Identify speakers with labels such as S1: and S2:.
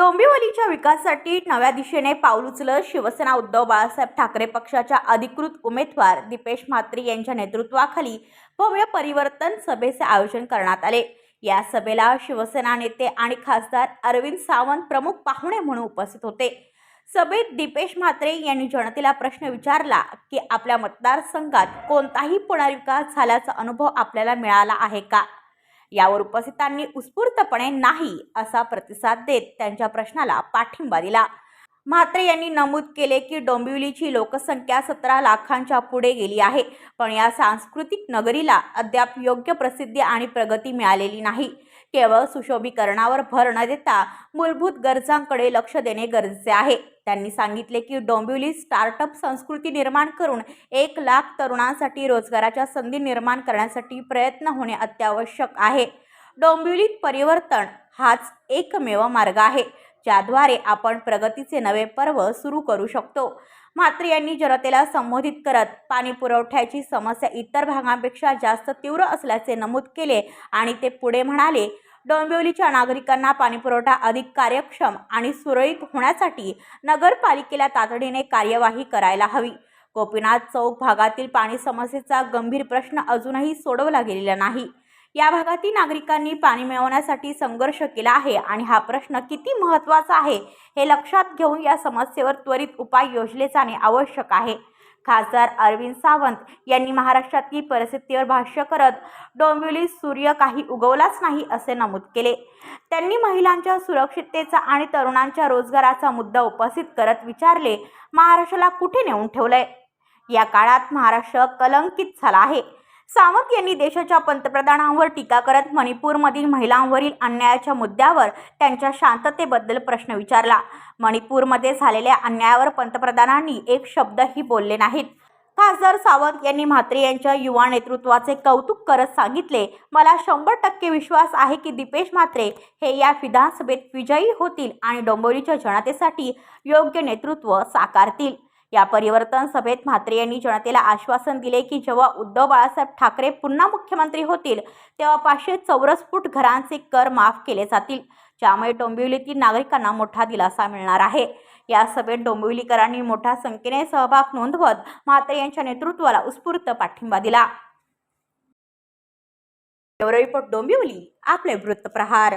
S1: डोंबिवलीच्या विकासासाठी नव्या दिशेने पाऊल उचलत शिवसेना उद्धव बाळासाहेब ठाकरे पक्षाच्या अधिकृत उमेदवार दीपेश म्हात्रे यांच्या नेतृत्वाखाली भव्य परिवर्तन सभेचे आयोजन करण्यात आले. या सभेला शिवसेना नेते आणि खासदार अरविंद सावंत प्रमुख पाहुणे म्हणून उपस्थित होते. सभेत दीपेश म्हात्रे यांनी जनतेला प्रश्न विचारला की आपल्या मतदारसंघात कोणताही पुनर्विकास झाल्याचा अनुभव आपल्याला मिळाला आहे का? यावर उपस्थितांनी उत्स्फूर्तपणे नाही असा प्रतिसाद देत त्यांच्या प्रश्नाला पाठिंबा दिला. म्हात्रे यांनी नमूद केले की डोंबिवलीची लोकसंख्या सतरा लाखांच्या पुढे गेली आहे पण या सांस्कृतिक नगरीला अद्याप योग्य प्रसिद्धी आणि प्रगती मिळालेली नाही. केवळ सुशोभीकरणावर भर न देता मूलभूत गरजांकडे लक्ष देणे गरजेचे आहे. त्यांनी सांगितले की डोंबिवली स्टार्टअप संस्कृती निर्माण करून एक लाख तरुणांसाठी रोजगाराच्या संधी निर्माण करण्यासाठी प्रयत्न होणे अत्यावश्यक आहे. डोंबिवलीत परिवर्तन हाच एकमेव मार्ग आहे ज्याद्वारे आपण प्रगतीचे नवे पर्व सुरू करू शकतो. मात्र यांनी जनतेला संबोधित करत पाणी पुरवठ्याची समस्या इतर भागांपेक्षा जास्त तीव्र असल्याचे नमूद केले आणि ते पुढे म्हणाले डोंबिवलीच्या नागरिकांना पाणीपुरवठा अधिक कार्यक्षम आणि सुरळीत होण्यासाठी नगरपालिकेला तातडीने कार्यवाही करायला हवी. गोपीनाथ चौक भागातील पाणी समस्येचा गंभीर प्रश्न अजूनही सोडवला गेलेला नाही. या भागातील नागरिकांनी पाणी मिळवण्यासाठी संघर्ष केला आहे आणि हा प्रश्न किती महत्त्वाचा आहे हे लक्षात घेऊन या समस्येवर त्वरित उपाय योजले जाणे आवश्यक आहे. खासदार अरविंद सावंत यांनी महाराष्ट्रातील परिस्थितीवर भाष्य करत डोंबिवली सूर्य काही उगवलाच नाही असे नमूद केले. त्यांनी महिलांच्या सुरक्षिततेचा आणि तरुणांच्या रोजगाराचा मुद्दा उपस्थित करत विचारले महाराष्ट्राला कुठे नेऊन ठेवलंय? या काळात महाराष्ट्र कलंकित झाला आहे. सावंत यांनी देशाच्या पंतप्रधानांवर टीका करत मणिपूरमधील महिलांवरील अन्यायाच्या मुद्द्यावर त्यांच्या शांततेबद्दल प्रश्न विचारला. मणिपूरमध्ये झालेल्या अन्यायावर पंतप्रधानांनी एक शब्दही बोलले नाहीत. खासदार सावंत यांनी म्हात्रे यांच्या युवा नेतृत्वाचे कौतुक करत सांगितले मला शंभर टक्के विश्वास आहे की दीपेश म्हात्रे हे या विधानसभेत विजयी होतील आणि डोंबिवलीच्या जनतेसाठी योग्य नेतृत्व साकारतील. या परिवर्तन सभेत म्हात्रे यांनी जनतेला आश्वासन दिले की जेव्हा उद्धव बाळासाहेब ठाकरे पुन्हा मुख्यमंत्री होतील तेव्हा पाचशे चौरस फूट घरांचे कर माफ केले जातील. ज्यामुळे डोंबिवलीतील नागरिकांना मोठा दिलासा मिळणार आहे. या सभेत डोंबिवलीकरांनी मोठ्या संख्येने सहभाग नोंदवत म्हात्रे यांच्या नेतृत्वाला उत्स्फूर्त पाठिंबा दिला. ब्युरो रिपोर्ट डोंबिवली आपले वृत्तप्रहार